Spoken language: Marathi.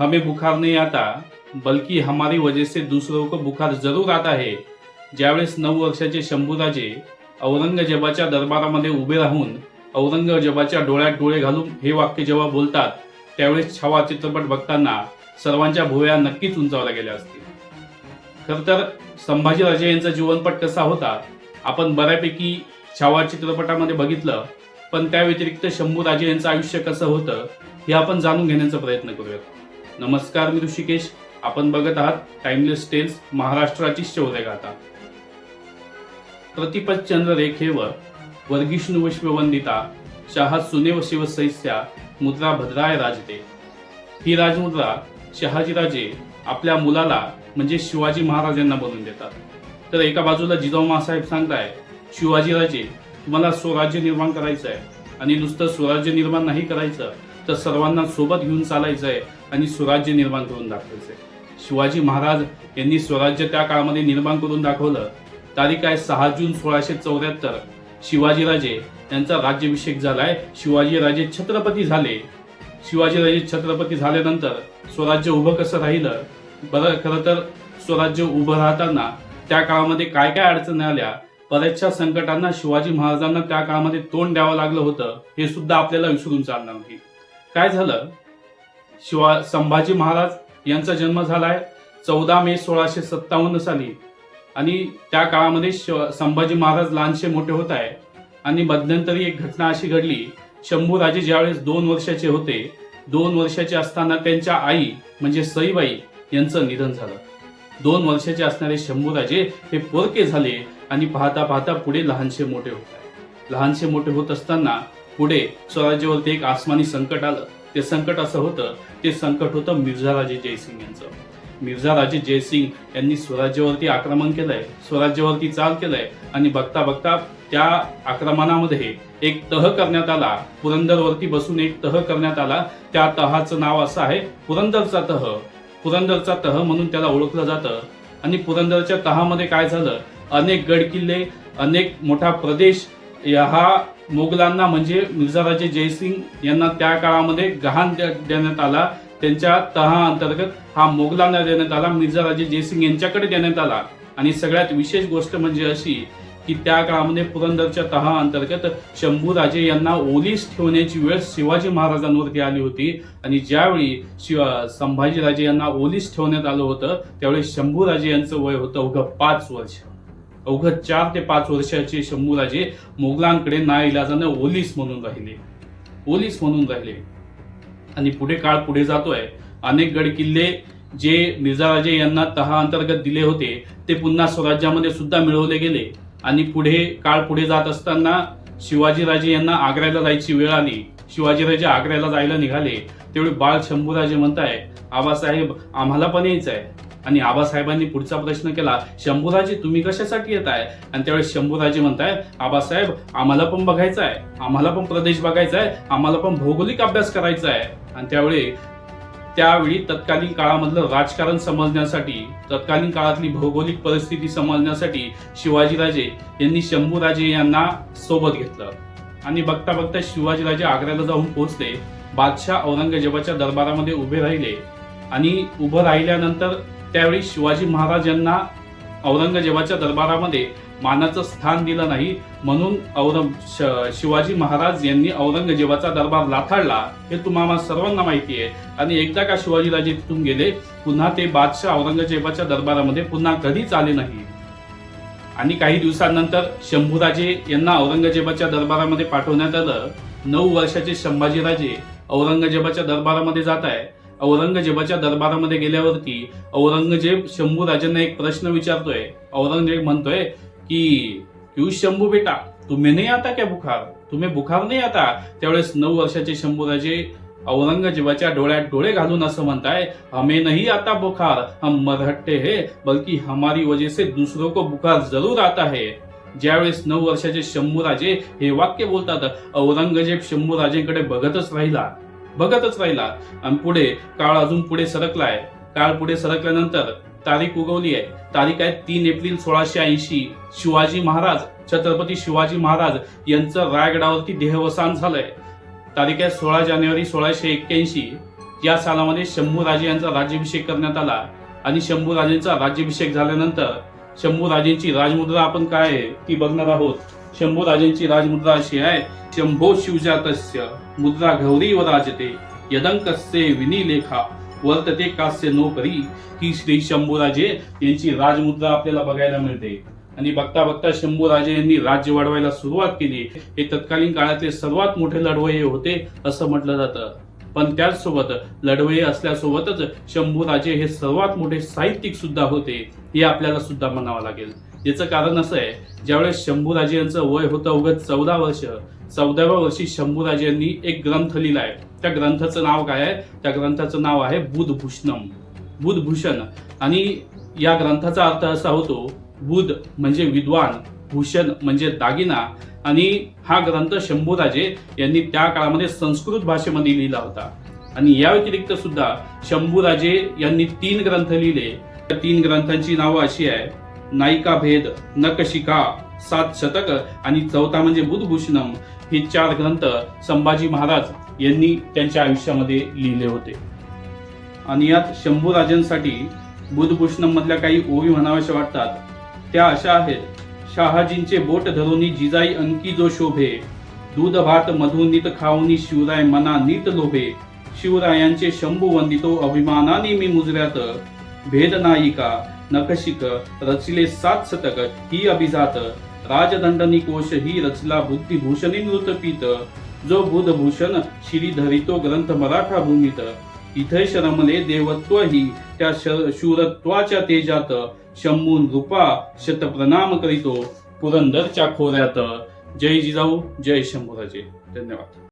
हमें बुखार नहीं आता बल्कि हमारी वजह से दूसरों को बुखार जरूर आता है। ज्यावेळेस नऊ वर्षाचे शंभूराजे औरंगजेबाच्या दरबारामध्ये उभे राहून औरंगजेबाच्या डोळ्यात डोळे घालून हे वाक्य जेव्हा बोलतात त्यावेळेस छावा चित्रपट बघताना सर्वांच्या भुवया नक्कीच उंचावल्या गेल्या असतील. खर तर संभाजीराजे यांचा जीवनपट कसा होता आपण बऱ्यापैकी छावा चित्रपटामध्ये बघितलं पण त्या व्यतिरिक्त शंभूराजे यांचं आयुष्य कसं होतं हे आपण जाणून घेण्याचा प्रयत्न करूयात. नमस्कार मी ऋषिकेश. आपण बघत आहात टाइमलेस टेल्स महाराष्ट्राची शौर्यगाथा प्रतिपद चंद्र रेखेवर वर्गिष्णू विश्ववंदिता शहा सुनेव शिवसैस्या मुद्रा भद्राय राजते. ही राजमुद्रा शहाजीराजे आपल्या मुलाला म्हणजे शिवाजी महाराजांना बनवून देतात. तर एका बाजूला जिजाऊ मासाहेब सांगताय शिवाजीराजे तुम्हाला स्वराज्य निर्माण करायचं आहे आणि नुसतं स्वराज्य निर्माण नाही करायचं तर सर्वांना सोबत घेऊन चालायचं आहे आणि स्वराज्य निर्माण करून दाखवायचं आहे शिवाजी महाराज यांनी स्वराज्य त्या काळामध्ये निर्माण करून दाखवलं. तारीख आहे सहा जून सोळाशे चौऱ्याहत्तर. शिवाजीराजे यांचा राज्याभिषेक झालाय. शिवाजीराजे छत्रपती झाले. शिवाजीराजे छत्रपती झाल्यानंतर स्वराज्य उभं कसं राहिलं? बरं खरं तर स्वराज्य उभं राहताना त्या काळामध्ये काय काय अडचणी आल्या? बऱ्याचशा संकटांना शिवाजी महाराजांना त्या काळामध्ये तोंड द्यावं लागलं होतं. हे सुद्धा आपल्याला विसरून चालणार नाही. काय झालं? शिवा संभाजी महाराज यांचा जन्म झालाय चौदा मे सोळाशे सत्तावन्न साली. आणि त्या काळामध्ये शिव- संभाजी महाराज लहानसे मोठे होत आहे. आणि मध्यंतरी एक घटना अशी घडली. शंभूराजे ज्यावेळेस दोन वर्षाचे होते दोन वर्षाचे असताना त्यांच्या आई म्हणजे सईबाई यांचं निधन झालं. दोन वर्षाचे असणारे शंभूराजे हे पोरके झाले आणि पाहता पाहता पुढे लहानसे मोठे होत आहे. मोठे होत असताना पुढे स्वराज्यावरती एक आसमानी संकट आलं. ते संकट असं होतं ते संकट होतं मिर्झाराजे जयसिंग यांचं. मिर्झाराजे जयसिंग यांनी स्वराज्यावरती आक्रमण केलंय स्वराज्यावरती चाल केलंय आणि बघता बघता त्या आक्रमणामध्ये एक तह करण्यात आला. पुरंदरवरती बसून एक तह करण्यात आला. त्या तहाचं नाव असं आहे पुरंदरचा तह. पुरंदरचा तह म्हणून त्याला ओळखलं जातं. आणि पुरंदरच्या तहामध्ये काय झालं? अनेक गड किल्ले अनेक मोठा प्रदेश हा मोगलांना म्हणजे मिर्झाराजे जयसिंग यांना त्या काळामध्ये गहाण देण्यात आला. त्यांच्या तहा अंतर्गत हा मोगलांना देण्यात आला मिर्झाराजे जयसिंग यांच्याकडे देण्यात आला. आणि सगळ्यात विशेष गोष्ट म्हणजे अशी की त्या काळामध्ये पुरंदरच्या तहा अंतर्गत शंभूराजे यांना ओलीस ठेवण्याची वेळ शिवाजी महाराजांवरती आली होती. आणि ज्यावेळी शिव संभाजीराजे यांना ओलीस ठेवण्यात आलं होतं त्यावेळी शंभूराजे यांचं वय होतं अवघं पाच वर्ष. अवघं चार ते पाच वर्षाचे शंभूराजे मोगलांकडे ना इलाजाने ओलीस म्हणून राहिले. ओलीस म्हणून राहिले. आणि पुढे काळ पुढे जातोय. अनेक गड किल्ले जे मिर्झाराजे यांना तहा अंतर्गत दिले होते ते पुन्हा स्वराज्यामध्ये सुद्धा मिळवले गेले. आणि पुढे काळ पुढे जात असताना शिवाजीराजे यांना आग्र्याला जायची वेळ आली. शिवाजीराजे आग्र्याला जायला निघाले. तेवढे बाळ शंभूराजे म्हणताय आबासाहेब आम्हाला पण यायचं आहे आणि आबासाहेबांनी पुढचा प्रश्न केला शंभूराजे तुम्ही कशासाठी येत आहे? आणि त्यावेळेस शंभूराजे म्हणताय आबासाहेब आम्हाला पण बघायचं आहे आम्हाला पण प्रदेश बघायचा आहे आम्हाला पण भौगोलिक अभ्यास करायचा आहे. आणि त्यावेळी त्यावेळी तत्कालीन काळामधलं राजकारण समजण्यासाठी तत्कालीन काळातली भौगोलिक परिस्थिती समजण्यासाठी शिवाजीराजे यांनी शंभूराजे यांना सोबत घेतलं. आणि बघता बघता शिवाजीराजे आग्र्याला जाऊन पोहोचले. बादशाह औरंगजेबाच्या दरबारामध्ये उभे राहिले. आणि उभं राहिल्यानंतर त्यावेळी शिवाजी महाराज यांना औरंगजेबाच्या दरबारामध्ये मानाचं स्थान दिलं नाही. म्हणून औरंग शिवाजी महाराज यांनी औरंगजेबाचा दरबार लाथाडला हे तुम्हाला सर्वांना माहिती आहे. आणि एकदा का शिवाजीराजे तिथून गेले पुन्हा ते बादशाह औरंगजेबाच्या दरबारामध्ये पुन्हा कधीच आले नाही. आणि काही दिवसांनंतर शंभूराजे यांना औरंगजेबाच्या दरबारामध्ये पाठवण्यात आलं. नऊ वर्षाचे संभाजीराजे औरंगजेबाच्या दरबारामध्ये जात आहे औरंगजेबाच्या दरबारामध्ये गेल्यावरती औरंगजेब शंभू राजांना एक प्रश्न विचारतोय. औरंगजेब म्हणतोय की क्यू शंभू बेटा तुम्ही नाही आता क्या बुखार? तुम्ही बुखार नाही आता? त्यावेळेस नऊ वर्षाचे शंभूराजे औरंगजेबाच्या डोळ्यात डोळे घालून असं म्हणताय हमें नहीं आता बुखार हम मरहट्टे है बल्कि हमारी वजह से दूसरों को बुखार जरूर आता है. ज्यावेळेस नऊ वर्षाचे शंभूराजे हे वाक्य बोलतात औरंगजेब शंभूराजेकडे बघतच राहिला. बघतच राहिला. आणि पुढे काळ अजून पुढे सरकलाय. काळ पुढे सरकल्यानंतर तारीख उगवली आहे. तारीख आहे तीन एप्रिल सोळाशे ऐंशी. शिवाजी महाराज छत्रपती शिवाजी महाराज यांचं रायगडावरती देहवसान झालंय. तारीख आहे सोळा जानेवारी सोळाशे एक्क्याऐंशी. या सालामध्ये शंभूराजे यांचा राज्याभिषेक करण्यात आला. आणि शंभूराजेंचा राज्याभिषेक झाल्यानंतर शंभूराजेंची राजमुद्रा आपण काय आहे ती बघणार आहोत. शंभूराजेंची राजमुद्रा अशी आहे. शंभो शिवजातस्य मुद्रा गौरी व राजते यदंकस्य विनिलेखा वर्तते कास्य नोकरी. ही श्री शंभूराजे यांची राजमुद्रा आपल्याला बघायला मिळते. आणि बघता बघता शंभूराजे यांनी राज्य वाढवायला सुरुवात केली. हे तत्कालीन काळातले सर्वात मोठे लढवये होते असं म्हटलं जातं. पण त्याचसोबत लढवये असल्यासोबतच शंभूराजे हे सर्वात मोठे साहित्यिक सुद्धा होते हे आपल्याला सुद्धा म्हणावं लागेल. याचं कारण असं आहे ज्यावेळेस शंभूराजे यांचं वय होतं उगत चौदा वर्ष चौदाव्या वर्षी शंभूराजे यांनी एक ग्रंथ लिहिलाय त्या ग्रंथाचं नाव काय आहे? त्या ग्रंथाचं नाव आहे बुधभूषणम. बुधभूषण. आणि या ग्रंथाचा अर्थ असा होतो बुध म्हणजे विद्वान भूषण म्हणजे दागिना. आणि हा ग्रंथ शंभूराजे यांनी त्या काळामध्ये संस्कृत भाषेमध्ये लिहिला होता. आणि या व्यतिरिक्त सुद्धा शंभूराजे यांनी तीन ग्रंथ लिहिले. त्या तीन ग्रंथांची नावं अशी आहे नायिका भेद नकशिका सात शतक आणि चौथा म्हणजे बुधभूषणम हे चार ग्रंथ संभाजी महाराज यांनी त्यांच्या आयुष्यामध्ये लिहिले होते. आणि यात शंभूराजांसाठी बुधभूषणम मधल्या काही ओवी म्हणाव्याशा वाटतात. त्या अशा आहेत. शहाजींचे बोट धरुनी जिजाई अंकी जो शोभे दूध भात मधु नीत खाऊनी शिवराय मना नीत लोभे शिवरायांचे शंभू वंदितो अभिमानाने मी मुजऱ्यात भेद नायिका नखशिक रचले सात शतक ही अभिजात राजदंडनी कोश ही रचला बुद्धिभूषणी नृतपीत जो बुधभूषण श्री धरितो ग्रंथ मराठा भूमीत इथे शरमले देवत्व ही त्या शूरत्वाच्या तेजात शंभून रूपा शत प्रणाम करीतो पुरंदरच्या खोऱ्यात. जय जिजाऊ जय शंभूराजे. धन्यवाद.